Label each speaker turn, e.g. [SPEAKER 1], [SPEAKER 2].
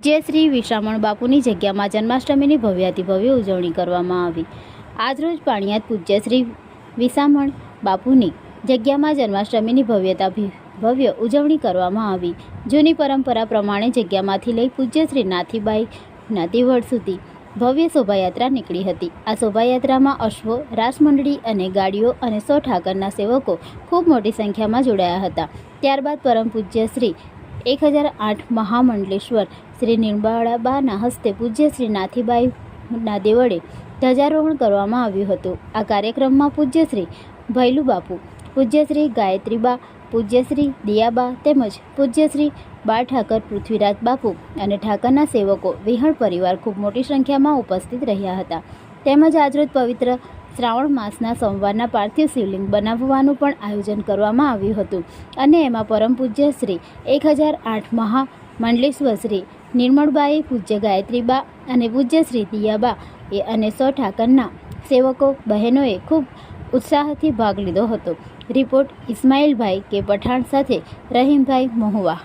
[SPEAKER 1] જય શ્રી વિશ્રામણ બાપુની જગ્યામાં જન્માષ્ટમીની ભવ્યાથી ભવ્ય ઉજવણી કરવામાં આવી. આજરોજ પાણિયાત પૂજ્ય શ્રી વિસામણ બાપુની જગ્યામાં જન્માષ્ટમીની ભવ્યતા ભવ્ય ઉજવણી કરવામાં આવી. જૂની પરંપરા પ્રમાણે જગ્યામાંથી લઈ પૂજ્ય શ્રી નાથીબાઈ નાતીવડ સુધી ભવ્ય શોભાયાત્રા નીકળી હતી. આ શોભાયાત્રામાં અશ્વો, રાસમંડળી અને ગાડીઓ અને સો ઠાકરના સેવકો ખૂબ મોટી સંખ્યામાં જોડાયા હતા. ત્યારબાદ પરમ પૂજ્ય શ્રી એક હજાર આઠ મહામંડલેશ્વર શ્રી નિર્મળાબાના હસ્તે પૂજ્ય શ્રી નાથીબાઈના દેવળે ધ્વજારોહણ કરવામાં આવ્યું હતું. આ કાર્યક્રમમાં પૂજ્યશ્રી ભૈલુબાપુ ભૈલુ બાપુ પૂજ્ય ગાયત્રીબા પૂજ્યશ્રી દિયાબા તેમજ પૂજ્યશ્રી બાળ ઠાકર, પૃથ્વીરાજ બાપુ અને ઠાકરના સેવકો વિહળ પરિવાર ખૂબ મોટી સંખ્યામાં ઉપસ્થિત રહ્યા હતા. તેમજ આજરોજ પવિત્ર શ્રાવણ માસના સોમવારના પાર્થિવ શિવલિંગ બનાવવાનું પણ આયોજન કરવામાં આવ્યું હતું. અને એમાં પરમ પૂજ્ય શ્રી એક હજાર આઠ મહા મંડલેશ્વર શ્રી નિર્મળબાઈ, પૂજ્ય ગાયત્રીબા અને પૂજ્ય શ્રી દિયાબા એ અને સો ઠાકરના સેવકો, બહેનોએ ખૂબ ઉત્સાહથી ભાગ લીધો હતો. રિપોર્ટ ઇસ્માઇલભાઈ કે પઠાણ સાથે રહીમભાઈ મહુવા.